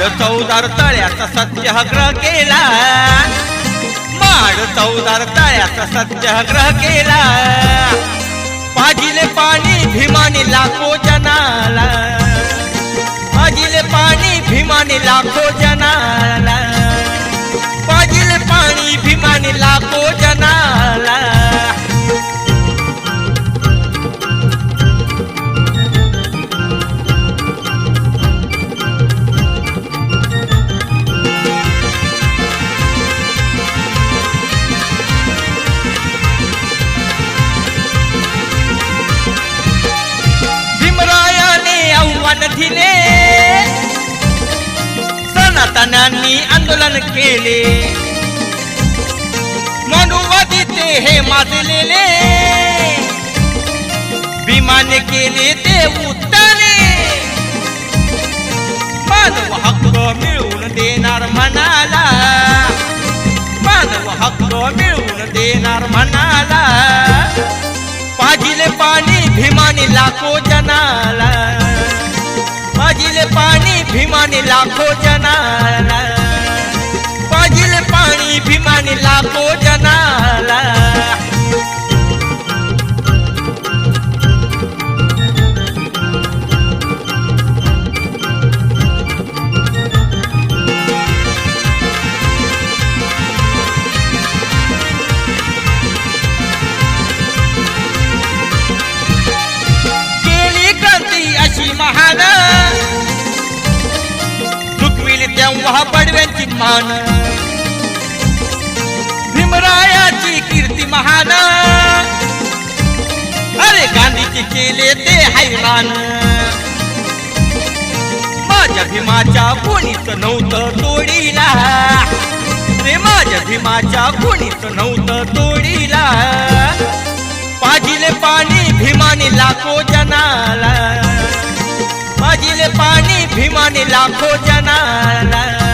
माड चौदार तळ्याचा सत्याग्रह केला. माड चौदार तळ्याचा सत्याग्रह केला. पाजिले पाणी भीमाने लाखो जनाला. पाजिले पाणी भीमाने लाखो जनाला. सनातनांनी आंदोलन केले. मनुवादी ते हे माजलेले. भीमाने केले ते उत्तरे मानव हक्क मिळवून देणार म्हणाला मानव हक्क मिळवून देणार म्हणाला पाजिले पाणी भीमाने लाखो जनाला. पाजिले पाणी भीमाने लाखो जनाला बडव्यांची भीमरायाची कीर्ती महान. अरे गांधीचे केले ते हैराण माझ्या भीमाच्या कोणीच नव्हतं तोडीला. रे माझ्या भीमाच्या कोणीच नव्हतं तोडीला. पाजिले पाणी भीमाने लाखो जनाला. पाजिले पाणी भीमाने लाखो जनाला.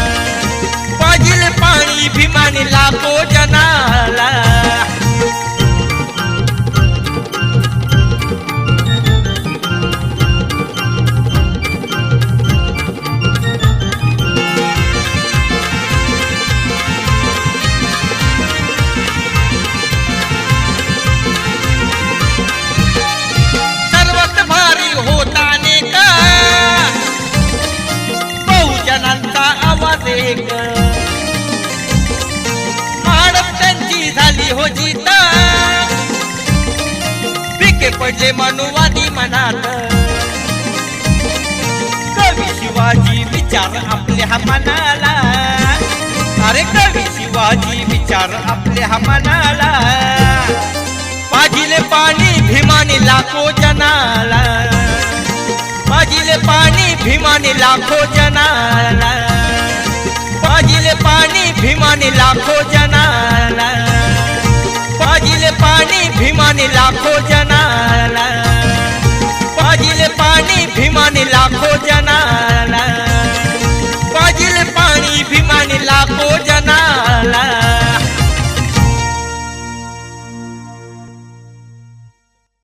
आवाज एक माडप त्यांची झाली हो जीता. पिके पडले मनुवादी मनात. कवी शिवाजी विचार आपल्या मनाला. अरे कवी शिवाजी विचार आपल्या मनाला. पाजिले पाणी भीमाने लाखो जनाला. पाजिले पाणी भीमाने लाखो जनाला. भीमाने लाखो जनाला पाजिले पाणी भीमाने लाखो जना